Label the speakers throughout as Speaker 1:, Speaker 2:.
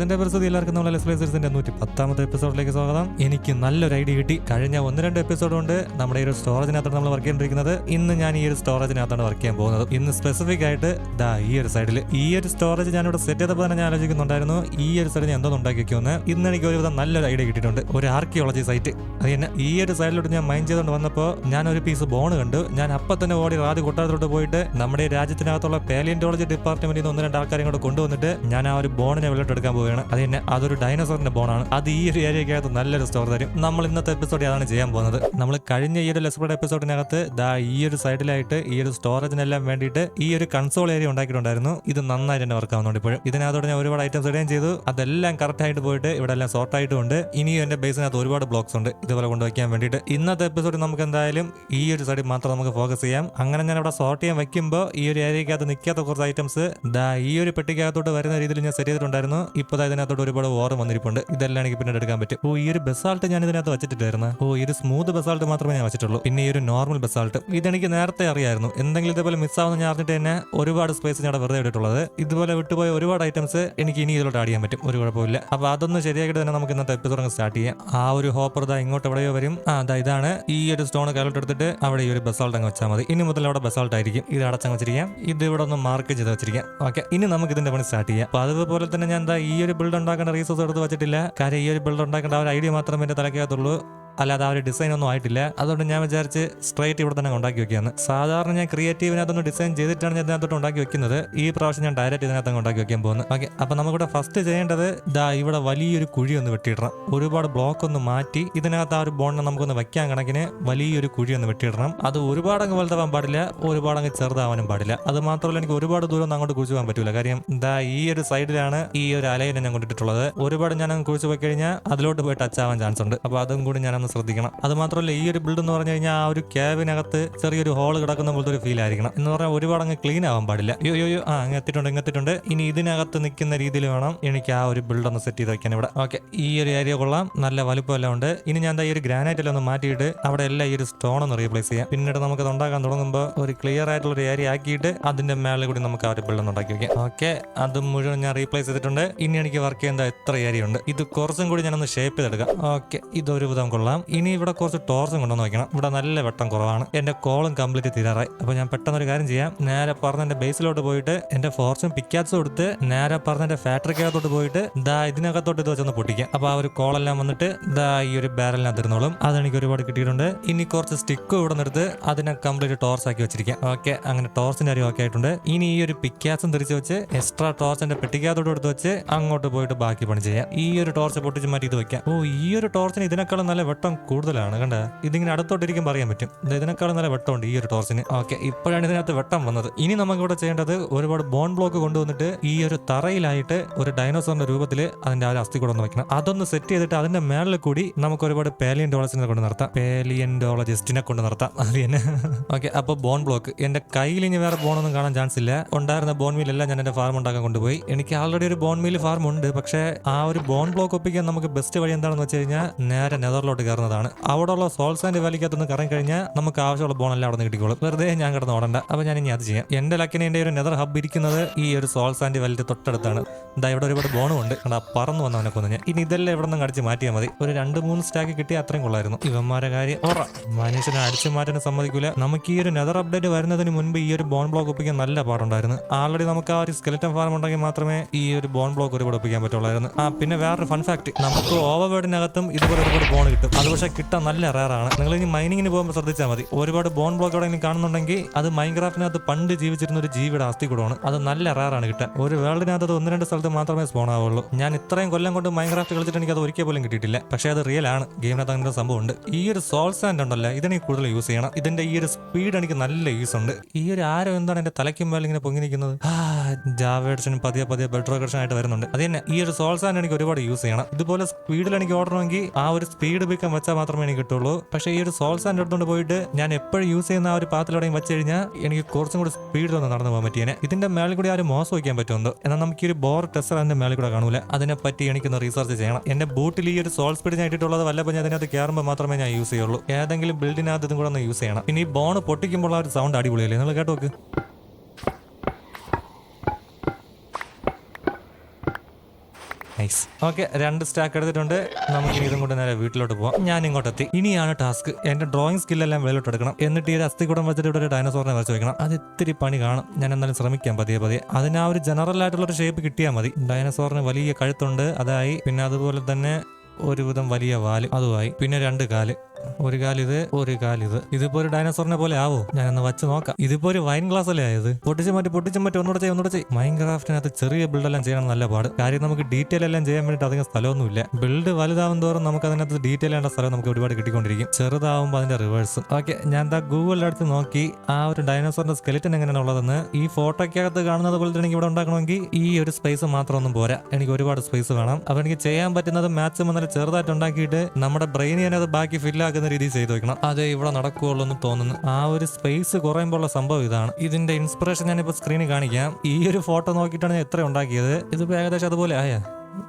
Speaker 1: ഗൈസിന്റെ പരിസ്ഥിതി എല്ലാവർക്കും നമ്മളെ ലെസ്ലേസേഴ്സിന്റെ നൂറ്റി പത്താമത്തെ എപ്പിസോഡിലേക്ക് സ്വാഗതം. എനിക്ക് നല്ലൊരു ഐഡിയ കിട്ടി. കഴിഞ്ഞ ഒന്ന് രണ്ട് എപ്പിസോഡ് കൊണ്ട് നമ്മുടെ ഈ ഒരു സ്റ്റോറേജിനകത്താണ് നമ്മൾ വർക്ക് ചെയ്തിരിക്കുന്നത് ഇന്ന് ഞാൻ ഈ ഒരു സ്റ്റോറേജിനകത്താണ് വർക്ക് ചെയ്യാൻ പോകുന്നത്. ഇന്ന് സ്പെസിഫിക് ആയിട്ട് ദാ ഈ ഒരു സൈഡിൽ ഈ ഒരു സ്റ്റോറേജ് ഞാൻ ഞാനിവിടെ സെറ്റ് ചെയ്തപ്പോൾ തന്നെ ഞാൻ ആലോചിക്കുന്നുണ്ടായിരുന്നു. ഈ ഒരു സൈഡിൽ ഞാൻ എന്തോ ഉണ്ടാക്കി വെക്കുമെന്ന് ഇന്ന് എനിക്ക് ഒരുവിധം നല്ലൊരു ഐഡിയ കിട്ടിയിട്ടുണ്ട്. ഒരു ആർക്കിയോളജി സൈറ്റ് അത് തന്നെ ഈ ഒരു സൈഡിലോട്ട് ഞാൻ മൈൻഡ് ചെയ്തുകൊണ്ട് വന്നപ്പോൾ ഞാൻ ഒരു പീസ് ബോൺ കണ്ടു. ഞാൻ അപ്പം തന്നെ ഓടി റാദി കൊട്ടാരത്തോട്ട് പോയിട്ട് നമ്മുടെ രാജ്യത്തിനകത്തുള്ള പാലിയന്റോളജി ഡിപ്പാർട്ട്മെന്റിൽ നിന്ന് ഒന്ന് രണ്ട് ആൾക്കാരെ കൂടെ കൊണ്ടുവന്നിട്ട് ഞാൻ ആ ഒരു ബോണിനെ വെള്ളട്ട് എടുക്കാൻ പോവുകയാണ് അത് തന്നെ അതൊരു ഡൈനോസറിന്റെ ബോണാണ് അത് ഈ ഒരു ഏരിയക്കകത്ത് നല്ലൊരു സ്റ്റോർ തരും. നമ്മൾ ഇന്നത്തെ എപ്പിസോഡ് അതാണ് ചെയ്യാൻ പോകുന്നത്. നമ്മൾ കഴിഞ്ഞ ഈ ഒരു ലെസ്ബഡ് എപ്പിസോഡിനകത്ത് ദാ ഈ ഒരു സൈഡിലായിട്ട് ഈ ഒരു സ്റ്റോറേജിനെല്ലാം വേണ്ടിയിട്ട് ഈ ഒരു കൺസോൾ ഏരിയ ഉണ്ടാക്കിയിട്ടുണ്ടായിരുന്നു. ഇത് നന്നായിട്ട് തന്നെ വർക്ക് ആവുന്നുണ്ട് ഇപ്പോഴും. ഇതിനകത്തോടെ ഞാൻ ഒരുപാട് ഐറ്റംസ് ഇടുകയും ചെയ്തു. അതെല്ലാം കറക്റ്റ് ആയിട്ട് പോയിട്ട് ഇവിടെ എല്ലാം സോർട്ട് ആയിട്ടുണ്ട്. ഇനിയും എന്റെ ബേസിനകത്ത് ഒരുപാട് ബ്ലോക്സ് ഉണ്ട്. ഇതുപോലെ കൊണ്ടുവയ്ക്കാൻ വേണ്ടിയിട്ട്. ഇന്നത്തെ എപ്പിസോഡ് നമുക്ക് എന്തായാലും ഈ ഒരു സൈഡിൽ മാത്രം നമുക്ക് ഫോക്കസ് ചെയ്യാം. അങ്ങനെ ഞാൻ അവിടെ സോർട്ട് ചെയ്യാൻ വെക്കുമ്പോൾ ഈ ഒരു ഏരിയക്കകത്ത് നിൽക്കാത്ത കുറച്ച് ഐറ്റംസ് ദാ ഈ ഒരു പെട്ടിക്കകത്തോട്ട് വരുന്ന രീതിയിൽ ഞാൻ സെറ്റ് ചെയ്തിട്ടുണ്ടായിരുന്നു. ഇപ്പോൾ ദാ ഇതിനകത്തോട്ട് ഒരുപാട് ഓർ വന്നിരിപ്പുണ്ട്. ഇതെല്ലാം എനിക്ക് പിന്നീട് എടുക്കാൻ പറ്റും. ഓ ഈ ഒരു ബസാൾട്ട് ഞാൻ ഇതിനകത്ത് വെച്ചിട്ടില്ലായിരുന്നു? ഓ ഈ ഒരു സ്മൂത്ത് ബസാൾട്ട് മാത്രമേ ഞാൻ വെച്ചിട്ടുള്ളൂ. പിന്നെ ഈ ഒരു നോർമൽ ബസാൾട്ട് ഇതെനിക്ക് നേരത്തെ അറിയായിരുന്നു. എന്തെങ്കിലും ഇതേപോലെ മിസ്സാവുന്ന ഞാൻ അറിഞ്ഞിട്ട് തന്നെ ഒരുപാട് സ്പേസ് ഞാൻ വെറുതെ ഇട്ടിട്ടുള്ളത്. ഇതുപോലെ വിട്ടുപോയ ഒരുപാട് ഐറ്റംസ് എനിക്ക് ഇനി ഇതിലോട്ട് ആഡ് ചെയ്യാൻ പറ്റും. ഒരു കുഴപ്പമില്ല അപ്പൊ അതൊന്ന് ശരിയാക്കിയിട്ട് തന്നെ നമുക്ക് ഇന്നത്തെ എപ്പിസോഡ് സ്റ്റാർട്ട് ചെയ്യാം. ആ ഒരു ഹോപ്പർ ദാ ഇങ്ങോട്ട് എവിടെയോ വരും. ആ ദാ ഇതാണ്. ഈ ഒരു സ്റ്റോൺ കയ്യിലോട്ട് എടുത്തിട്ട് അവിടെ ഈ ഒരു ബസാൾട്ട് അങ്ങ് വെച്ചാൽ മതി. ഇനി മുതൽ അവിടെ ബസാൾട്ട് ആയിരിക്കും. ഇത് അടച്ചങ്ങ് വെച്ചിരിക്കാം. ഇത് ഇവിടെ ഒന്ന് മാർക്ക് ചെയ്ത് വെച്ചിരിക്കാം. ഓക്കെ ഇനി നമുക്ക് ഇതിന്റെ പണി സ്റ്റാർട്ട് ചെയ്യാം. അപ്പൊ അതുപോലെ തന്നെ ഞാൻ എന്താ ഈ ഒരു ബിൽഡ് ഉണ്ടാക്കേണ്ട റീസോഴ്സ് എടുത്ത് വെച്ചിട്ടില്ല. കാര്യം ഈ ഒരു ബിൽഡ് ഉണ്ടാക്കേണ്ട ആ ഒരു ഐഡിയ മാത്രമേ എന്റെ തലക്കകത്തുള്ളൂ അല്ലാതെ ആ ഒരു ഡിസൈൻ ഒന്നും ആയിട്ടില്ല. അതുകൊണ്ട് ഞാൻ വിചാരിച്ച് സ്ട്രൈറ്റ് ഇവിടെ തന്നെ ഉണ്ടാക്കി വെക്കുകയാണ്. സാധാരണ ഞാൻ ക്രിയേറ്റീവിനകത്തൊന്ന് ഡിസൈൻ ചെയ്തിട്ടാണ് ഞാൻ ഇതിനകത്തോട്ട് ഉണ്ടാക്കി വെക്കുന്നത്. ഈ പ്രാവശ്യം ഞാൻ ഡയറക്റ്റ് ഇതിനകത്ത് അങ്ങ് ഉണ്ടാക്കി വെക്കാൻ പോകുന്നത് ഓക്കെ അപ്പം നമുക്കിവിടെ ഫസ്റ്റ് ചെയ്യേണ്ടത് ദാ ഇവിടെ വലിയൊരു കുഴി ഒന്ന് വെട്ടിയിടണം. ഒരുപാട് ബ്ലോക്ക് ഒന്ന് മാറ്റി ഇതിനകത്ത് ആ ഒരു ബോണിനെ നമുക്കൊന്ന് വെക്കാൻ കണക്കിന് വലിയൊരു കുഴി ഒന്ന് വെട്ടിയിടണം. അത് ഒരുപാട് അങ്ങ് വലുതാവാൻ പാടില്ല ഒരുപാട് അങ്ങ് ചെറുതാവാനും പാടില്ല. അത് മാത്രമല്ല എനിക്ക് ഒരുപാട് ദൂരം അങ്ങോട്ട് കുഴിച്ചു പോകാൻ പറ്റില്ല കാര്യം ദാ ഈ ഒരു സൈഡിലാണ് ഈ ഒരു അലയിനെ ഞാൻ കൊണ്ടിട്ടുള്ളത് ഒരുപാട് ഞാൻ അങ്ങ് കുഴിച്ചു പോയി കഴിഞ്ഞാൽ അതിലോട്ട് പോയി ടച്ച് ആവാൻ ചാൻസ് ഉണ്ട്. അപ്പോൾ അതും കൂടി ഞാനൊന്ന് ശ്രദ്ധിക്കണം. അത് മാത്രമല്ല ഈ ഒരു ബിൽഡ് എന്ന് പറഞ്ഞു കഴിഞ്ഞാൽ ആ ഒരു ക്യാബിനകത്ത് ചെറിയൊരു ഹോൾ കിടക്കുന്ന പോലത്തെ ഒരു ഫീൽ ആയിരിക്കണം. എന്ന് പറഞ്ഞാൽ ഒരുപാട് അങ്ങ് ക്ലീൻ ആവാൻ പാടില്ല. അയ്യോ അയ്യോ ആ അങ്ങ് എത്തിയിട്ടുണ്ട് ഇങ്ങ് എത്തിയിട്ടുണ്ട്. ഇനി ഇതിനകത്ത് നിൽക്കുന്ന രീതിയിൽ വേണം എനിക്ക് ആ ഒരു ബിൽഡ് ഒന്ന് സെറ്റ് ചെയ്ത് വെക്കാൻ ഇവിടെ. ഓക്കെ ഈ ഒരു ഏരിയ കൊള്ളാം. നല്ല വലുപ്പമെല്ലാം ഉണ്ട്. ഇനി ഞാൻ എന്താ ഈ ഒരു ഗ്രാനൈറ്റ് എല്ലാം ഒന്ന് മാറ്റിയിട്ട് അവിടെ എല്ലാം ഈ ഒരു സ്റ്റോൺ ഒന്ന് റീപ്ലേസ് ചെയ്യാം. പിന്നീട് നമുക്ക് അത് ഉണ്ടാക്കാൻ തുടങ്ങുമ്പോൾ ഒരു ക്ലിയർ ആയിട്ടുള്ള ഒരു ഏരിയ ആക്കിയിട്ട് അതിന്റെ മേളിൽ കൂടി നമുക്ക് ആ ഒരു ബിൽഡ് ഉണ്ടാക്കി വെക്കാം. ഓക്കെ അത് മുഴുവൻ ഞാൻ റീപ്ലേസ് ചെയ്തിട്ടുണ്ട്. ഇനി എനിക്ക് വർക്ക് ചെയ്യുന്ന എത്ര ഏരിയ ഉണ്ട്. ഇത് കുറച്ചും കൂടി ഞാനൊന്ന് ഷേപ്പ് ചെയ്തെടുക്കാം. ഓക്കെ ഇതൊരു വിധം കൊള്ളാം. ഇനി ഇവിടെ കുറച്ച് ടോർച്ചും കൊണ്ടുവന്ന് വയ്ക്കണം ഇവിടെ നല്ല വെട്ടം കുറവാണ്. എന്റെ കോളും കംപ്ലീറ്റ് തീരാറായി. അപ്പൊ ഞാൻ പെട്ടെന്ന് ഒരു കാര്യം ചെയ്യാം. നേരെ പറഞ്ഞ എന്റെ ബേസിലോട്ട് പോയിട്ട് എന്റെ ഫോർച്ചും പിക്കാറ്റ്സ് കൊടുത്ത് നേരെ പറഞ്ഞ എന്റെ ഫാക്ടറിക്കകത്തോട്ട് പോയിട്ട് ദാ ഇതിനകത്തോട്ട് ഇത് വെച്ചൊന്ന് പൊട്ടിക്കാം. അപ്പൊ ആ ഒരു കോളെല്ലാം വന്നിട്ട് ദാ ഈ ഒരു ബാരലിനകത്ത് ഇരുന്നോളും അതെനിക്ക് ഒരുപാട് കിട്ടിയിട്ടുണ്ട്. ഇനി കുറച്ച് സ്റ്റിക്കും ഇവിടെ നിർത്ത് അതിനെ കംപ്ലീറ്റ് ടോർച്ച് ആക്കി വെച്ചിരിക്കാം. ഓക്കെ അങ്ങനെ ടോർച്ചിന്റെ കാര്യം ഓക്കെ ആയിട്ടുണ്ട്. ഇനി ഈ ഒരു പിക്കാസും തിരിച്ചു വെച്ച് എക്സ്ട്രാ ടോർച്ചിന്റെ പെട്ടിക്കകത്തോട്ട് എടുത്ത് വെച്ച് അങ്ങോട്ട് പോയിട്ട് ബാക്കി പണി ചെയ്യാം. ഈ ഒരു ടോർച്ച് പൊട്ടിച്ച് മാറ്റി ഇത് വെക്കാം. ഓ ഈ ഒരു ടോർച്ചിന് ഇതിനേക്കാളും നല്ല വെട്ടം കൂടുതലാണ് കണ്ട? ഇതിങ്ങനെ അടുത്തോട്ടിരിക്കും പറയാൻ പറ്റും. ഇതിനേക്കാളും നല്ല വെട്ടമുണ്ട് ഈ ഒരു ടോർച്ചിന്. ഓക്കെ ഇപ്പോഴാണ് ഇതിനകത്ത് വെട്ടം വന്നത്. ഇനി നമുക്ക് ഇവിടെ ചെയ്യേണ്ടത് ഒരുപാട് ബോൺ ബ്ലോക്ക് കൊണ്ടുവന്നിട്ട് ഈ ഒരു തറയിലായിട്ട് ഒരു ഡൈനോസറിന്റെ രൂപത്തിൽ അതിന്റെ ആ അസ്ഥി കൂടെ വെക്കണം. അതൊന്ന് സെറ്റ് ചെയ്തിട്ട് അതിന്റെ മേളിൽ കൂടി നമുക്ക് ഒരുപാട് പേലിയൻഡോളജിനെ കൊണ്ട് നടത്താം. പേലിയൻഡോളജിസ്റ്റിനെ കൊണ്ട് നടത്താം. അത് തന്നെ. ഓക്കെ അപ്പോൾ ബോൺ ബ്ലോക്ക്. എന്റെ കയ്യിൽ ഇനി വേറെ ബോണൊന്നും കാണാൻ ചാൻസ് ഇല്ല. ഉണ്ടായിരുന്ന ബോൺ മീൽ എല്ലാം ഞാൻ എന്റെ ഫാർം ഉണ്ടാക്കാൻ കൊണ്ടുപോയി. എനിക്ക് ആൾറെഡി ഒരു ബോൺ മീൽ ഫാർം ഉണ്ട്. പക്ഷേ ആ ഒരു ബോൺ ബ്ലോക്ക് ഒപ്പിക്കാൻ നമുക്ക് ബെസ്റ്റ് വഴി എന്താണെന്ന് വെച്ച് കഴിഞ്ഞാൽ നേരെ നെതറിലോട്ട് കയറുന്നതാണ്. അവിടെയുള്ള സോൾസ് ആൻഡ് വാലിക്കകത്തൊന്ന് കറങ്ങി കഴിഞ്ഞാൽ നമുക്ക് ആവശ്യമുള്ള ബോൺ എല്ലാം അവിടെ കിട്ടിക്കോളും. വെറുതെ ഞാൻ കിടന്ന് ഓടണ്ട. അപ്പോൾ ഞാൻ ഇനി അത് ചെയ്യാം. എന്റെ ലക്കിന് എന്റെ ഒരു നെതർ ഹബ് ഇരിക്കുന്നത് ഈ ഒരു സോൾസ് ആൻഡ് വലിന്റെ തൊട്ടടുത്താണ്. ഇതാ ഇവിടെ ഒരുപാട് ബോണും ഉണ്ട്. കണ്ടാ പറന്നു വന്നവനെ കൊന്നു ഞാൻ. ഇനി ഇതെല്ലാം ഇവിടെ നിന്ന് അടിച്ച് മാറ്റിയാൽ മതി. ഒരു രണ്ട് മൂന്ന് സ്റ്റാക്ക് കിട്ടിയാൽ അത്രയും കൊള്ളായിരുന്നു. ഇവന്മാരെ കാര്യം ഓറ മനുഷ്യനെ അടിച്ചു മാറ്റാൻ സമ്മതിക്കില്ല നമുക്ക് ഈ ഒരു നെതർ അപ്ഡേറ്റ് വരുന്നതിന് മുൻപ് ഈ ഒരു ബോൺ ബ്ലോക്ക് ഒപ്പിക്കാൻ നല്ല പാടുണ്ടായിരുന്നു. ആൾറെഡി നമുക്ക് ആ ഒരു സ്കെലറ്റൻ ഫാർം ഉണ്ടെങ്കിൽ മാത്രമേ ഈ ഒരു ബോൺ ബ്ലോക്ക് ഒരുപാട് ഒപ്പിക്കാൻ പറ്റുള്ളായിരുന്നു. ആ പിന്നെ വേറൊരു ഫൺ ഫാക്ട് നമുക്ക് ഓവർവേഡിനകത്തും ഇതുപോലെ ഒരുപാട് ബോൺ കിട്ടും. അത് പക്ഷേ കിട്ടാൻ നല്ല റയറാണ് നിങ്ങൾ ഇനി മൈനിങ്ങിന് പോകുമ്പോൾ ശ്രദ്ധിച്ചാൽ മതി. ഒരുപാട് ബോൺ ബ്ലോക്ക് എവിടെയെങ്കിലും കാണുന്നുണ്ടെങ്കിൽ അത് മൈൻക്രാഫ്റ്റിനകത്ത് പണ്ട് ജീവിച്ചിരുന്ന ഒരു ജീവിയുടെ അസ്ഥി കൂടമാണ്. അത് നല്ല റയറാണ് കിട്ടാൻ. ഒരു വേൾഡിനകത്ത് അത് ഒന്ന് രണ്ട് സ്ഥലത്ത് മാത്രമേ സ്പോൺ ആവുള്ളൂ. ഞാൻ ഇത്രയും കൊല്ലം കൊണ്ട് മൈൻക്രാഫ്റ്റ് കളിച്ചിട്ട് എനിക്ക് അത് ഒരിക്കൽ പോലും കിട്ടിയിട്ടില്ല. പക്ഷേ അത് റിയൽ ആണ്. ഗെയിമിനകത്ത് അങ്ങനെ സംഭവം ഉണ്ട്. ഈ ഒരു സോൾ സാൻഡ് ഉണ്ടല്ലോ ഇതെനിക്ക് കൂടുതൽ യൂസ് ചെയ്യണം. ഇതിന്റെ ഈ ഒരു സ്പീഡ് എനിക്ക് നല്ല യൂസ് ഉണ്ട്. ഈ ഒരു ആരോ എന്താണ് എന്റെ തലയ്ക്കും മേലെ ഇങ്ങനെ പൊങ്ങി നിൽക്കുന്നത്? ജാവേഡ്സനും പതിയെ പതിയെ റോക്കേഷൻ ആയിട്ട് വരുന്നുണ്ട്. അത് തന്നെ ഈ ഒരു സോൾ സാൻഡ് എനിക്ക് ഒരുപാട് യൂസ് ചെയ്യണം. ഇതുപോലെ സ്പീഡിൽ എനിക്ക് ഓടണമെങ്കിൽ ആ ഒരു സ്പീഡ് ബീക്കം വെച്ചാൽ മാത്രമേ എനിക്ക് കിട്ടുള്ളൂ. പക്ഷേ ഈ ഒരു സോൾ സാൻഡ് എടുത്തുകൊണ്ട് പോയിട്ട് ഞാൻ എപ്പോഴും യൂസ് ചെയ്യുന്ന ആ ഒരു പാത്തിലൂടെയും വെച്ച് കഴിഞ്ഞാൽ എനിക്ക് കുറച്ചും കൂടി സ്പീഡ് ഒന്ന് നടന്നു പോകാൻ പറ്റിയേനെ. ഇതിന്റെ മേളിൽ കൂടി ആ ഒരു മോശം വയ്ക്കാൻ പറ്റുമോ എന്നാൽ നമുക്ക് ഒരു ബോർ ടെസ്റ്റർ അതിന്റെ മേളിൽ കൂടെ കാണൂല. അതിനെപ്പറ്റി എനിക്കൊന്ന് റീസർച്ച് ചെയ്യണം. എന്റെ ബൂട്ടിൽ ഈ ഒരു സോൾ സ്പീഡ് ഞാൻ ഇട്ടിട്ടുള്ളത് വല്ലപ്പോൾ ഞാൻ അതിനകത്ത് കയറുമ്പോൾ മാത്രമേ ഞാൻ യൂസ് ചെയ്യുള്ളൂ. ഏതെങ്കിലും ബിൽഡിനകത്ത് ഇതും കൂടെ ഒന്ന് യൂസ് ചെയ്യണം. പിന്നെ ഈ ബോൺ പൊട്ടിക്കുമ്പോൾ ആ ഒരു സൗണ്ട് അടിപൊളിയല്ലേ? നിങ്ങൾ കേട്ടോ നോക്ക് ഐ നൈസ് ഓക്കെ രണ്ട് സ്റ്റാക്ക് എടുത്തിട്ടുണ്ട്. നമുക്ക് ഇതും കൊണ്ട് നേരെ വീട്ടിലോട്ട് പോവാം. ഞാൻ ഇങ്ങോട്ട് എത്തി ഇനിയാണ് ടാസ്ക് എന്റെ ഡ്രോയിങ് സ്കില്ലെല്ലാം വെളിലോട്ട് എടുക്കണം. എന്നിട്ട് ഈ അസ്ഥി കൂടം വെച്ചിട്ട് ഇവിടെ ഒരു ഡൈനോസോറിനെ വരച്ച് വെക്കണം. അത് ഇത്തിരി പണി കാണും. ഞാൻ എന്തായാലും ശ്രമിക്കാം പതിയെ പതിയെ. അതിന് ആ ഒരു ജനറൽ ആയിട്ടുള്ള ഒരു ഷേപ്പ് കിട്ടിയാൽ മതി. ഡൈനോസോറിന് വലിയ കഴുത്തുണ്ട്. അതായി. പിന്നെ അതുപോലെ തന്നെ ഒരുവിധം വലിയ വാൽ അതുമായി. പിന്നെ രണ്ട് കാൽ. ഒരു കാലിത് ഒരു കാലിത്. ഇതിപ്പോ ഒരു ഡൈനോസോറിനെ പോലെ ആവോ? ഞാൻ ഒന്ന് വെച്ച് നോക്കാം. ഇതിപ്പോ ഒരു വൈൻ ഗ്ലാസ് അല്ലേ ആയത്? പൊട്ടിച്ച് മാറ്റി പൊട്ടിച്ച് മാറ്റി ഒന്നുകൂടെ ചെയ്യും ഒന്നുകൂടെ ചെയ്യും. മൈൻ ക്രാഫ്റ്റിനകത്ത് ചെറിയ ബിൽഡ് എല്ലാം ചെയ്യണം നല്ല പാട്. കാര്യം നമുക്ക് ഡീറ്റെയിൽ എല്ലാം ചെയ്യാൻ വേണ്ടിയിട്ട് അധികം സ്ഥലമൊന്നുമില്ല. ബിൽഡ് വലുതാവും തോറും നമുക്ക് അതിനകത്ത് ഡീറ്റെയിൽ ചെയ്യേണ്ട സ്ഥലം നമുക്ക് ഒരുപാട് കിട്ടിക്കൊണ്ടിരിക്കും. ചെറുതാവുമ്പോൾ അതിന്റെ റിവേഴ്സ് ഓക്കെ ഞാൻ എന്താ ഗൂഗിളിൽ അടുത്ത് നോക്കി. ആ ഒരു ഡൈനോസറിന്റെ സ്കെലിറ്റൻ എങ്ങനെയാണ് ഉള്ളതെന്ന് ഈ ഫോട്ടോയ്ക്കകത്ത് കാണുന്നത് പോലെ തന്നെ എനിക്ക് ഇവിടെ ഉണ്ടാക്കണമെങ്കിൽ ഈ ഒരു സ്പേസ് മാത്രം ഒന്നും പോരാ. എനിക്ക് ഒരുപാട് സ്പേസ് വേണം. അപ്പൊ എനിക്ക് ചെയ്യാൻ പറ്റുന്നത് മാക്സിമം നല്ല ചെറുതായിട്ട് ഉണ്ടാക്കിയിട്ട് നമ്മുടെ ബ്രെയിൻ തന്നെ അത് ബാക്കി ഫില്ലാക്കുന്ന രീതിയിൽ ചെയ്തു വെക്കണം. അതെ ഇവിടെ നടക്കുകയുള്ളൂ എന്ന് തോന്നുന്നു. ആ ഒരു സ്പേസ് കുറയുമ്പോൾ ഉള്ള സംഭവം ഇതാണ്. ഇതിന്റെ ഇൻസ്പിറേഷൻ ഞാനിപ്പോ സ്ക്രീനിൽ കാണിക്കാം. ഈ ഒരു ഫോട്ടോ നോക്കിയിട്ടാണ് ഞാൻ എത്ര ഉണ്ടാക്കിയത്. ഇതിപ്പോ ഏകദേശം അതുപോലെ ആയാ?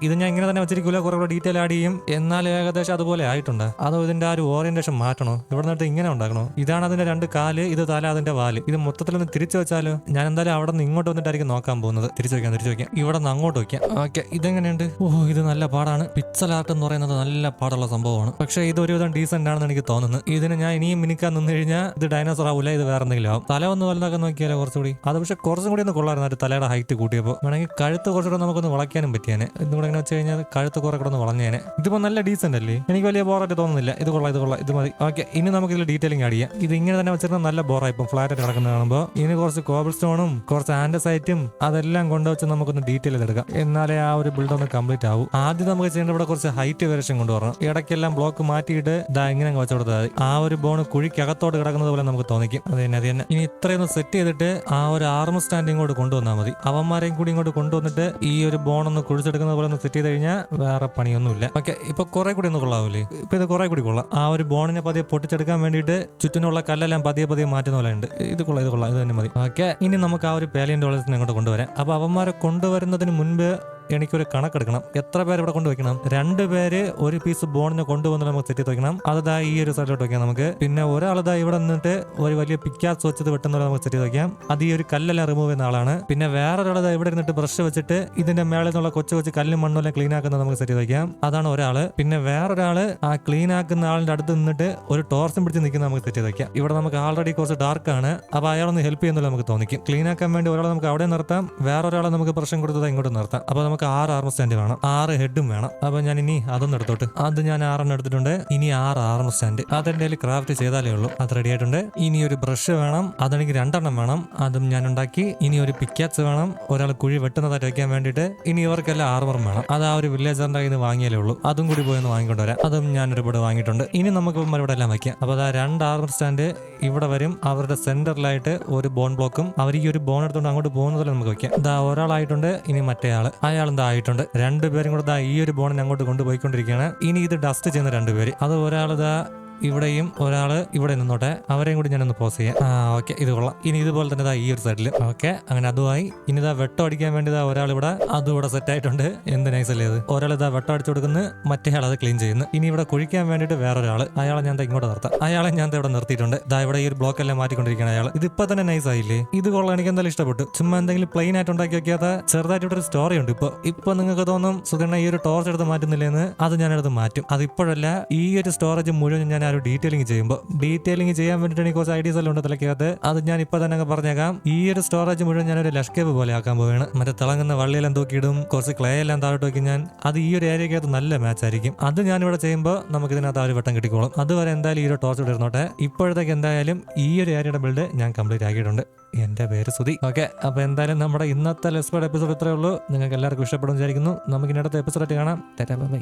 Speaker 1: ഇത് ഞാൻ ഇങ്ങനെ തന്നെ വെച്ചിരിക്കില്ല കുറെ കൂടെ ഡീറ്റെയിൽ ആഡ് ചെയ്യും. എന്നാൽ ഏകദേശം അതുപോലെ ആയിട്ടുണ്ട്. അതോ ഇതിന്റെ ആ ഒരു ഓറിയന്റേഷൻ മാറ്റണോ? ഇവിടെ നിന്നിട്ട് ഇങ്ങനെ ഉണ്ടാക്കണോ? ഇതാണ് അതിന്റെ രണ്ട് കാൽ ഇത് തല അതിന്റെ വാൽ. ഇത് മൊത്തത്തിൽ ഒന്ന് തിരിച്ചു വെച്ചാലോ ഞാൻ എന്തായാലും അവിടെ നിന്ന് ഇങ്ങോട്ട് വന്നിട്ടായിരിക്കും നോക്കാൻ പോകുന്നത്. തിരിച്ചു വെക്കാം തിരിച്ചു വെക്കാം. ഇവിടെ നിന്ന് അങ്ങോട്ട് വെക്കാം ഓക്കെ ഇതെങ്ങനെയുണ്ട്? ഓ ഇത് നല്ല പാടാണ്. പിക്സൽ ആർട്ട് എന്ന് പറയുന്നത് നല്ല പാടുള്ള സംഭവമാണ്. പക്ഷേ ഇത് ഒരുവിധം ഡീസെന്റ് ആണെന്ന് എനിക്ക് തോന്നുന്നു. ഇതിന് ഞാൻ ഇനിയും മിനിക്കാൻ നിന്ന് കഴിഞ്ഞാൽ ഇത് ഡൈനോസർ ആവില്ല ഇത് വേറെ എന്തെങ്കിലും ആവും. തല ഒന്ന് വലുതാക്കാൻ നോക്കിയാലോ കുറച്ചുകൂടി? അത് പക്ഷെ കുറച്ചും കൂടി ഒന്ന് കൊള്ളായിരുന്നു തലയുടെ ഹൈറ്റ് കൂട്ടിയപ്പോൾ. വേണമെങ്കിൽ കഴുത്ത് കുറച്ചുകൂടെ നമുക്കൊന്ന് വളയ്ക്കാനും പറ്റിയാനെ. ഇതും കൂടെ ഇങ്ങനെ വെച്ച് കഴിഞ്ഞാൽ കഴുത്ത് കുറെ കൂടെ ഒന്ന് വളഞ്ഞേനെ. ഇതിപ്പോ നല്ല ഡീസെന്റ് അല്ലേ? എനിക്ക് വലിയ ബോറായിട്ട് തോന്നുന്നില്ല. ഇത് കൊള്ളാം ഇത് കൊള്ളാം ഇത് മതി. ഓക്കെ ഇനി നമുക്ക് ഇതിൽ ഡീറ്റെയിലിംഗ് ആഡ് ഇത് ഇങ്ങനെ തന്നെ വെച്ചിരുന്ന നല്ല ബോറായി ഇപ്പം ഫ്ലാറ്റ് ആയിട്ട് കാണുമ്പോൾ ഇനി കുറച്ച് കോബിൾ സ്റ്റോണും കുറച്ച് ആൻഡസൈറ്റും അതെല്ലാം കൊണ്ടുവച്ച് നമുക്കൊന്ന് ഡീറ്റെയിൽ ചെയ്തെടുക്കാം എന്നാലേ ആ ഒരു ബിൽഡ് ഒന്ന് കംപ്ലീറ്റ് ആവും. ആദ്യം നമുക്ക് ചെയ്യേണ്ട ഇവിടെ കുറച്ച് ഹൈറ്റ് വേരിയേഷൻ കൊണ്ടുവരണം. ഇടയ്ക്കെല്ലാം ബ്ലോക്ക് മാറ്റിയിട്ട് ഇതാ ഇങ്ങനെ വെച്ചു കൊടുത്താൽ ആ ഒരു ബോൺ കുഴിക്കകത്തോട്ട് കിടക്കുന്നത് പോലെ നമുക്ക് തോന്നിക്കും. അത് തന്നെ അത് തന്നെ. ഇനി ഇത്രയൊന്ന് സെറ്റ് ചെയ്തിട്ട് ആ ഒരു ആർമ സ്റ്റാൻഡ് ഇങ്ങോട്ട് കൊണ്ടുവന്നാൽ മതി. അവന്മാരെയും കൂടി ഇങ്ങോട്ട് കൊണ്ടുവന്നിട്ട് ഈ ഒരു ബോൺ ഒന്ന് കുഴിച്ചെടുക്കുന്ന പോലെ ഒന്ന് സെറ്റ് കഴിഞ്ഞാൽ വേറെ പണിയൊന്നുമില്ല. ഓക്കെ ഇപ്പൊ കുറെ കൂടി ഒന്ന് കൊള്ളാവൂലേ? ഇപ്പൊ ഇത് കുറെ കൂടി കൊള്ളാം. ആ ഒരു ബോണിനെ പതിയെ പൊട്ടിച്ചെടുക്കാൻ വേണ്ടിയിട്ട് ചുറ്റിനുള്ള കല്ലെല്ലാം പതിയെ പതിയെ മാറ്റുന്ന പോലെ ഉണ്ട്. ഇത് കൊള്ളാം ഇത് കൊള്ളാം ഇത് തന്നെ മതി. ഓക്കെ ഇനി നമുക്ക് ആ ഒരു പേലിയൻ ഡോളേഴ്സിനെ അങ്ങോട്ട് കൊണ്ടുവരാം. അപ്പൊ അവന്മാരെ കൊണ്ടുവരുന്നതിന് മുൻപ് എനിക്കൊരു കണക്കെടുക്കണം എത്ര പേര് ഇവിടെ കൊണ്ടുവയ്ക്കണം രണ്ട് പേര് ഒരു പീസ് ബോണിന് കൊണ്ടുവന്ന് നമുക്ക് സെറ്റ് ചെയ്ത് വെക്കണം. അതാ ഈ ഒരു സൈഡിലോട്ട് വെക്കാം നമുക്ക്. പിന്നെ ഒരാളതാ ഇവിടെ നിന്നിട്ട് ഒരു വലിയ പിക്കാസ് വെച്ചത് വെട്ടുന്ന നമുക്ക് സെറ്റ് ചെയ്ത് വെക്കാം. അത് ഈ ഒരു കല്ലെല്ലാം റിമൂവ് ചെയ്യുന്ന ആളാണ്. പിന്നെ വേറെ ഒരാളതാ ഇവിടെ ഇരുന്നിട്ട് ബ്രഷ് വെച്ചിട്ട് ഇതിന്റെ മേളിൽ നിന്നുള്ള കൊച്ചു കൊച്ചു കല്ലും മണ്ണുമെല്ലാം ക്ലീൻ ആക്കുന്നത് നമുക്ക് സെറ്റ് ചെയ്ത് വെക്കാം. അതാണ് ഒരാൾ. പിന്നെ വേറൊരാൾ ആ ക്ലീൻ ആക്കുന്ന ആളിന്റെ അടുത്ത് നിന്നിട്ട് ഒരു ടോർച്ചും പിടിച്ച് നിൽക്കുന്ന നമുക്ക് സെറ്റ് ചെയ്ത് വെക്കാം. ഇവിടെ നമുക്ക് ആൾറെഡി കുറച്ച് ഡാർക്ക് ആണ്. അപ്പൊ അയാളൊന്ന് ഹെൽപ്പ് ചെയ്യുന്നില്ല നമുക്ക് തോന്നിക്കും. ക്ലീൻ ആക്കാൻ വേണ്ടി ഒരാളെ നമുക്ക് അവിടെ നിർത്താം. വേറൊരാളെ നമുക്ക് പ്രശ്നം കൊടുത്തത് ഇങ്ങോട്ട് നിർത്താം. അപ്പൊ നമുക്ക് ആറ് ആർമ സ്റ്റാൻഡ് വേണം. ആറ് ഹെഡും വേണം. അപ്പൊ ഞാൻ ഇനി അതൊന്നും എടുത്തോട്ട്. അത് ഞാൻ ആറെണ്ണം എടുത്തിട്ടുണ്ട്. ഇനി ആറ് ആർമ സ്റ്റാൻഡ് അതെന്റെ ക്രാഫ്റ്റ് ചെയ്താലേ ഉള്ളൂ. അത് റെഡി ആയിട്ടുണ്ട്. ഇനി ഒരു ബ്രഷ് വേണം. അതെനിക്ക് രണ്ടെണ്ണം വേണം. അതും ഞാൻ ഉണ്ടാക്കി. ഇനി ഒരു പിക്കാച്ച് വേണം. ഒരാൾ കുഴി വെട്ടുന്നതായിട്ട് വെക്കാൻ വേണ്ടിയിട്ട് ഇനി ഇവർക്കെല്ലാം ആർമർ വേണം. അത് ആ ഒരു വില്ലേജറിന്റെ കയ്യിൽ നിന്ന് വാങ്ങിയാലേ ഉള്ളൂ. അതും കൂടി പോയി ഒന്ന് അതും ഞാൻ ഒരുപാട് വാങ്ങിയിട്ടുണ്ട്. ഇനി നമുക്ക് ഇവിടെ എല്ലാം വയ്ക്കാം അപ്പൊ അതാ രണ്ട് ആർമർ സ്റ്റാൻഡ് ഇവിടെ വരും. അവരുടെ സെന്ററിലായിട്ട് ഒരു ബോൺ ബ്ലോക്കും അവർ ഈ ഒരു ബോൺ എടുത്തുകൊണ്ട് അങ്ങോട്ട് പോകുന്നതല്ലേ നമുക്ക് വെക്കാം. ഇതാ ഒരാളായിട്ടുണ്ട്. ഇനി മറ്റേ ആൾ അയാൾ എന്താ ആയിട്ടുണ്ട് രണ്ടുപേരും കൂടെ ദാ ഈ ഒരു ബോണിനെ അങ്ങോട്ട് കൊണ്ടുപോയിക്കൊണ്ടിരിക്കുകയാണ്. ഇനി ഇത് ഡസ്റ്റ് ചെയ്യുന്ന രണ്ടുപേര്. അത് ഒരാൾ ഇവിടെയും ഒരാൾ ഇവിടെ നിന്നോട്ടെ. അവരെയും കൂടി ഞാനൊന്ന് പോസ് ചെയ്യാം. ആ ഓക്കെ ഇത് കൊള്ളാം. ഇനി ഇതുപോലെ തന്നെ ദാ ഈ ഒരു സൈഡിൽ ഓക്കെ അങ്ങനെ അതുമായി ഇനി ഇതാ വെട്ടം അടിക്കാൻ വേണ്ടി ദാ ഒരാൾ ഇവിടെ അതും ഇവിടെ സെറ്റ് ആയിട്ടുണ്ട്. എന്ത് നൈസ് അല്ലേ അത് ഒരാൾ ഇതാ വെട്ടം അടിച്ചു കൊടുക്കുന്നു. മറ്റേ ആൾ അത് ക്ലീൻ ചെയ്യുന്നു. ഇനി ഇവിടെ കുഴിക്കാൻ വേണ്ടിയിട്ട് ഒരാൾ അയാളെ ഞാൻ ഇങ്ങോട്ട് നിർത്താം. അയാളെ ഞാൻ ഇവിടെ നിർത്തിയിട്ടുണ്ട്. ഇതാ ഇവിടെ ഈ ഒരു ബ്ലോക്ക് എല്ലാം മാറ്റിക്കൊണ്ടിരിക്കുകയാണ് അയാൾ ഇത് ഇതിപ്പോ തന്നെ നൈസ് ആയില്ലേ? ഇത് കൊള്ളാം. എനിക്ക് എന്തായാലും ഇഷ്ടപ്പെട്ടു. ചുമ്മാ എന്തെങ്കിലും പ്ലെയിൻ ആയിട്ട് ഉണ്ടാക്കി വെക്കാത്ത ചെറുതായിട്ട് ഇവിടെ ഒരു സ്റ്റോറി ഉണ്ട് ഇപ്പൊ. ഇപ്പൊ നിങ്ങൾക്ക് തോന്നും സുധണ്ണ ഈ ഒരു ടോർച്ച് എടുത്ത് മാറ്റുന്നില്ലെന്ന്. അത് ഞാനെടുത്ത് മാറ്റും. അത് ഇപ്പോഴല്ല ഈ ഒരു സ്റ്റോറേജ് മുഴുവൻ ഞാൻ ഒരു ഡീറ്റെയിലിംഗ് ചെയ്യുമ്പോൾ ഡീറ്റെയിലിംഗ് ചെയ്യാൻ വേണ്ടിയിട്ട് കുറച്ച് ഐഡിയസ് എല്ലാം ഉണ്ട് തലക്കകത്ത് അത് ഞാൻ ഇപ്പൊ തന്നെ അങ്ങ് പറഞ്ഞേക്കാം. ഈ ഒരു സ്റ്റോറേജ് മുഴുവൻ ഞാൻ ഒരു ലഷ്കേബ് പോലെ ആക്കാൻ പോവുകയാണ്. മറ്റേ തിളങ്ങുന്ന വള്ളിയെല്ലാം തൂക്കിയിടും കുറച്ച് ക്ലേ എല്ലാം താഴോട്ട് വെക്കും ഞാൻ. അത് ഈ ഒരു ഏരിയക്കകത്ത് നല്ല മാച്ച് ആയിരിക്കും. അത് ഞാൻ ഇവിടെ ചെയ്യുമ്പോൾ നമുക്ക് ഇതിനകത്ത് ആ ഒരു വട്ടം കിട്ടിക്കോളും. അതുവരെ എന്തായാലും ഈ ഒരു ടോർച്ച് ഇവിടെ ഇരുന്നോട്ടെ. ഇപ്പോഴത്തേക്ക് എന്തായാലും ഈ ഒരു ഏരിയയുടെ ബിൽഡ് ഞാൻ കംപ്ലീറ്റ് ആക്കിയിട്ടുണ്ട്. എന്റെ പേര് സുധി. ഓക്കെ അപ്പൊ എന്തായാലും നമ്മുടെ ഇന്നത്തെ ലെസ്പേഡ് എപ്പിസോഡ് ഇത്രയേ ഉള്ളൂ. നിങ്ങൾക്ക് എല്ലാവർക്കും ഇഷ്ടപ്പെടും വിചാരിക്കുന്നു. നമുക്ക് ഇനി അടുത്ത എപ്പിസോഡായിട്ട് കാണാം. ബൈ.